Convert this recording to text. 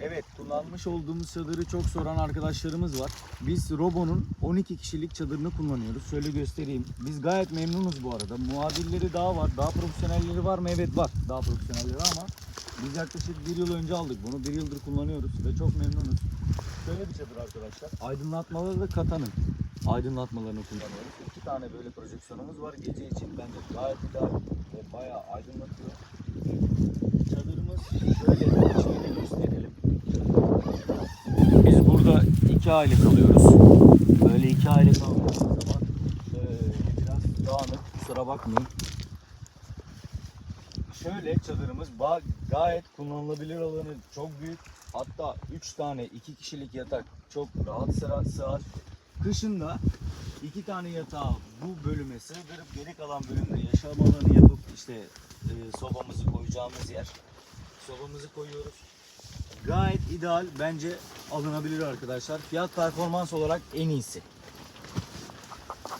Evet kullanmış olduğumuz çadırı çok soran arkadaşlarımız var. Biz Robo'nun 12 kişilik çadırını kullanıyoruz. Şöyle göstereyim. Biz gayet memnunuz bu arada. Muadilleri daha var. Daha profesyonelleri var mı? Evet var. Daha profesyonelleri ama biz yaklaşık bir yıl önce aldık bunu. Bir yıldır kullanıyoruz ve çok memnunuz. Şöyle bir çadır arkadaşlar. Aydınlatmaları da Kata'nın aydınlatmalarını kullanıyoruz. İki tane böyle projeksiyonumuz var. Gece için bence gayet ideal ve bayağı aydınlatıyor. Çadırımız şöyle içini de gösterelim. Biz burada iki aile kalıyoruz. Böyle iki aile kaldığımız zaman böyle biraz dağınık kusura bakmayın. Şöyle çadırımız gayet kullanılabilir alanı çok büyük. Hatta 3 tane 2 kişilik yatak çok rahat sığar. Kışın da 2 tane yatağı bu bölüme sığdırıp geri kalan bölümde yaşam alanı yapıp işte e, sobamızı koyacağımız yer. Sobamızı koyuyoruz. Gayet ideal bence alınabilir arkadaşlar. Fiyat performans olarak en iyisi.